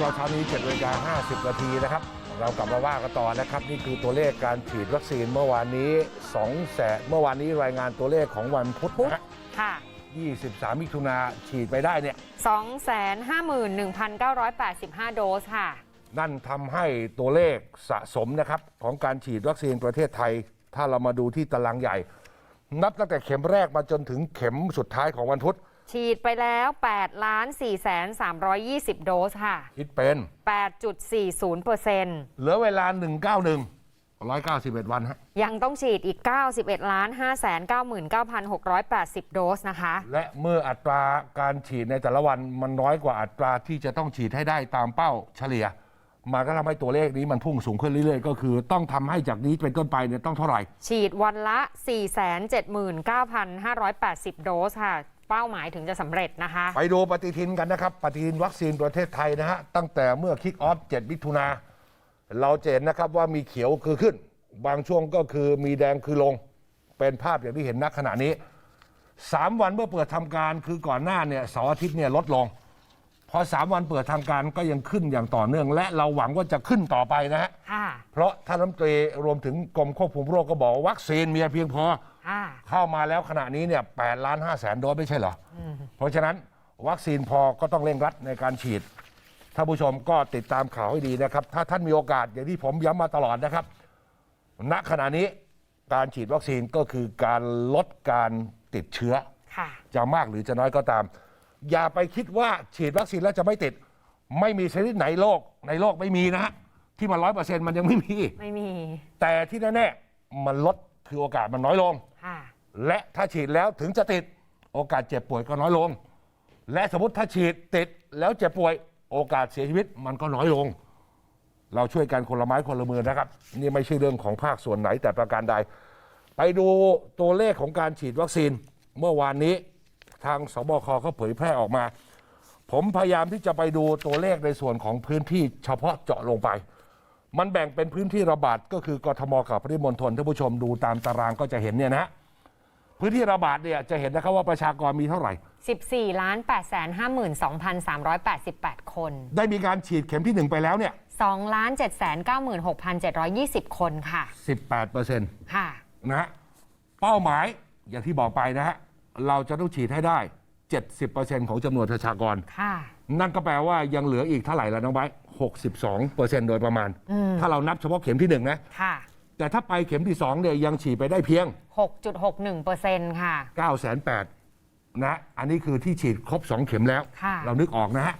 เช้านี้7นาฬิกา50 นาทีนะครับ เรากลับมาว่ากันต่อนะครับ นี่คือตัวเลขการฉีดวัคซีนเมื่อวานนี้2แสนเมื่อวานนี้รายงานตัวเลขของวันพุธนะฮะค่ะ 23 มิถุนาฉีดไปได้เนี่ย 251,985 โดสค่ะ นั่นทำให้ตัวเลขสะสมนะครับของการฉีดวัคซีนประเทศไทย ถ้าเรามาดูที่ตารางใหญ่ นับตั้งแต่เข็มแรกมาจนถึงเข็มสุดท้ายของวันพุธ ฉีดไปแล้ว8ล้าน4แสน320 โดสค่ะ คิดเป็น 8.40เปอร์เซ็นต์เหลือเวลา 191 191 วันฮะ ยังต้องฉีดอีก 91ล้าน5แสน99,680 โดสนะคะ และเมื่ออัตราการฉีดในแต่ละวันมันน้อยกว่าอัตราที่จะต้องฉีดให้ได้ตามเป้าเฉลี่ย มันก็ทำให้ตัวเลขนี้มันพุ่งสูงขึ้นเรื่อยๆ ก็คือต้องทำให้จากนี้เป็นต้นไปเนี่ยต้องเท่าไหร่ ฉีดวันละ 479,580 โดสค่ะ เป้าหมายถึงจะสำเร็จนะคะ ไปดูปฏิทินกันนะครับ ปฏิทินวัคซีนประเทศไทยนะฮะ ตั้งแต่เมื่อคิกออฟ 7 มิถุนาเราจะเห็นนะครับว่ามีเขียวคือขึ้น บางช่วงก็คือมีแดงคือลง เป็นภาพอย่างที่เห็นณขณะนี้ 3 วันเมื่อเปิดทำการคือก่อนหน้าเนี่ยเสาร์อาทิตย์เนี่ยลดลง พอ 3 วันเปิดทำการก็ยังขึ้นอย่างต่อเนื่อง และเราหวังว่าจะขึ้นต่อไปนะฮะ ค่ะ เพราะท่านรัฐมนตรีรวมถึงกรมควบคุมโรคก็บอกว่าวัคซีนมีเพียงพอ ค่ะเข้ามาแล้วขณะนี้เนี่ย8ล้าน5แสนโดสไม่ใช่เหรออเพราะฉะนั้นวัคซีนพอก็ต้องเร่งรัดในการฉีด ท่านผู้ชมก็ติดตามข่าวให้ดีนะครับ ถ้าท่านมีโอกาสอย่างที่ผมย้ำมาตลอดนะครับ ณขณะนี้การฉีดวัคซีนก็คือการลดการติดเชื้อ ค่ะ จะมากหรือจะน้อยก็ตาม อย่าไปคิดว่าฉีดวัคซีนแล้วจะไม่ติด ไม่มีชนิดไหนโลกในโลกไม่มีนะฮะที่มันร้อยเปอร์เซ็นต์มันยังไม่มี ไม่มี แต่ที่แน่ๆมันลดคือโอกาสมันน้อยลงค่ะ และถ้าฉีดแล้วถึงจะติดโอกาสเจ็บป่วยก็น้อยลง และสมมติถ้าฉีดติดแล้วเจ็บป่วย โอกาสเสียชีวิตมันก็น้อยลง เราช่วยกันคนละไม้คนละมือนะครับ นี่ไม่ใช่เรื่องของภาคส่วนไหนแต่ประการใด ไปดูตัวเลขของการฉีดวัคซีนเมื่อวานนี้ทางสบคเขาเผยแพร่ออกมา ผมพยายามที่จะไปดูตัวเลขในส่วนของพื้นที่เฉพาะเจาะลงไป มันแบ่งเป็นพื้นที่ระบาดก็คือกทมกับปริมณฑลท่านผู้ชมดูตามตารางก็จะเห็นเนี่ยนะ พื้นที่ระบาดเนี่ยจะเห็นนะครับว่าประชากรมีเท่าไหร่ 14ล้าน8แสน52,388 คนได้มีการฉีดเข็มที่หนึ่งไปแล้วเนี่ย2ล้าน7แสน96,720 คนค่ะ 18เปอร์เซ็นต์ค่ะ นะฮะเป้าหมายอย่างที่บอกไปนะฮะเราจะต้องฉีดให้ได้ 70เปอร์เซ็นต์ของจำนวนประชากร ค่ะ นั่นก็แปลว่ายังเหลืออีกเท่าไหร่แล้วน้องไบร์ท62เปอร์เซ็นต์โดยประมาณถ้าเรานับเฉพาะเข็มที่หนึ่งนะ ค่ะ แต่ถ้าไปเข็มที่สองเนี่ยยังฉีดไปได้เพียง 6.61เปอร์เซ็นต์ค่ะ 9 8 0 0 0นะอันนี้คือที่ฉีดครบ 2 เข็มแล้ว ค่ะ เรานึกออกนะฮะ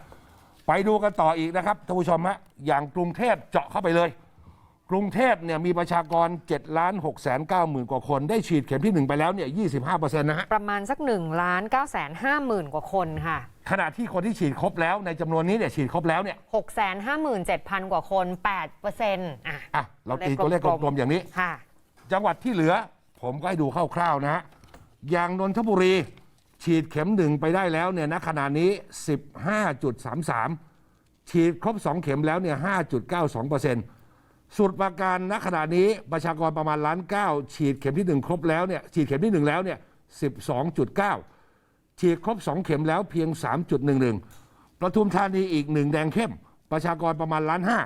ไปดูกันต่ออีกนะครับท่านผู้ชมฮะอย่างกรุงเทพเจาะเข้าไปเลย กรุงเทพเนี่ยมีประชากร7ล้าน6แสน9หมื่นกว่าคน ได้ฉีดเข็มที่ 1 ไปแล้วเนี่ย25เปอร์เซ็นต์นะฮะ ประมาณสัก1ล้าน9แสน5หมื่นกว่าคนค่ะ ขณะที่คนที่ฉีดครบแล้วในจำนวนนี้เนี่ยฉีดครบแล้วเนี่ย6แสน57,000 กว่าคน8เปอร์เซ็นต์อะอะเราตีตัวเลขกลมๆอย่างนี้ค่ะ จังหวัดที่เหลือผมก็ให้ดูคร่าวๆนะฮะอย่างนนทบุรีฉีดเข็มหนึ่งไปได้แล้วเนี่ยณขณะนี้ 15.33 ฉีดครบ 2 เข็มแล้วเนี่ย5.92% สุดประการณขณะนี้ประชากรประมาณล้านเก้าฉีดเข็มที่ 1 ครบแล้วเนี่ยฉีดเข็มที่ 1 แล้วเนี่ย12.9 ฉีดครบ 2 เข็มแล้วเพียง 3.11 ประทุมธานีอีกหนึ่งแดงเข้ม ประชากรประมาณล้านห้า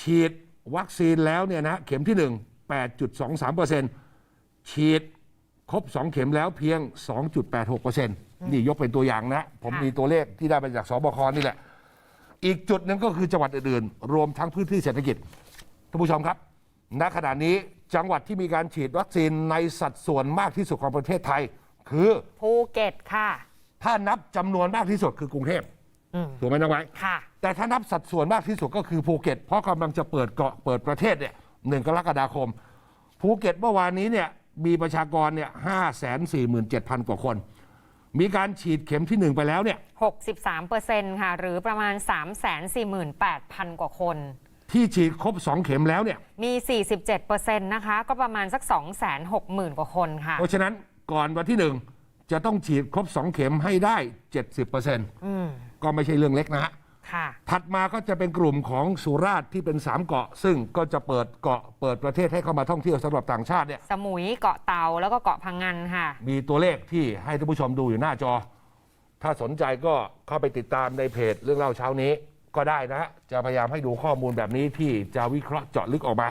ฉีดวัคซีนแล้วเนี่ยนะเข็มที่ 1 8.23%ฉีดครบ 2 เข็มแล้วเพียง 2.86%นี่ยกเป็นตัวอย่างนะ ผมมีตัวเลขที่ได้มาจากสบคนี่แหละ อีกจุดหนึ่งก็คือจังหวัดอื่นๆรวมทั้งพื้นที่เศรษฐกิจ ท่านผู้ชมครับณขณะนี้จังหวัดที่มีการฉีดวัคซีนในสัดส่วนมากที่สุดของประเทศไทย คือภูเก็ตค่ะ ถ้านับจำนวนมากที่สุดคือกรุงเทพอืมถูกไหมน้องไว้ ค่ะแต่แต่ถ้านับสัดส่วนมากที่สุดก็คือภูเก็ต เพราะกำลังจะเปิดเกาะเปิดประเทศเนี่ยหนึ่งกรกฎาคม ภูเก็ตเมื่อวานนี้เนี่ยมีประชากรเนี่ยห้าแสนสี่หมื่นเจ็ดพันกว่าคน มีการฉีดเข็มที่หนึ่งไปแล้วเนี่ย63เปอร์เซ็นต์ค่ะ หรือประมาณ 348,000 กว่าคน ที่ฉีดครบสองเข็มแล้วเนี่ย มี 47เปอร์เซ็นต์นะคะ ก็ประมาณสัก 260,000 กว่าคนค่ะ เพราะฉะนั้นก่อนวันที่หนึ่งจะต้องฉีดครบสองเข็มให้ได้ 70%เอืมก็ไม่ใช่เรื่องเล็กนะฮะ ค่ะ ถัดมาก็จะเป็นกลุ่มของสุราษฎร์ที่เป็น 3 เกาะ ซึ่งก็จะเปิดเกาะเปิดประเทศให้เข้ามาท่องเที่ยวสำหรับต่างชาติเนี่ย สมุยเกาะเตาแล้วก็เกาะพังงันค่ะ มีตัวเลขที่ให้ท่านผู้ชมดูอยู่หน้าจอ ถ้าสนใจก็เข้าไปติดตามในเพจเรื่องเล่าเช้านี้ ก็ได้นะฮะจะพยายามให้ดูข้อมูลแบบนี้ที่จะวิเคราะห์เจาะลึกออกมา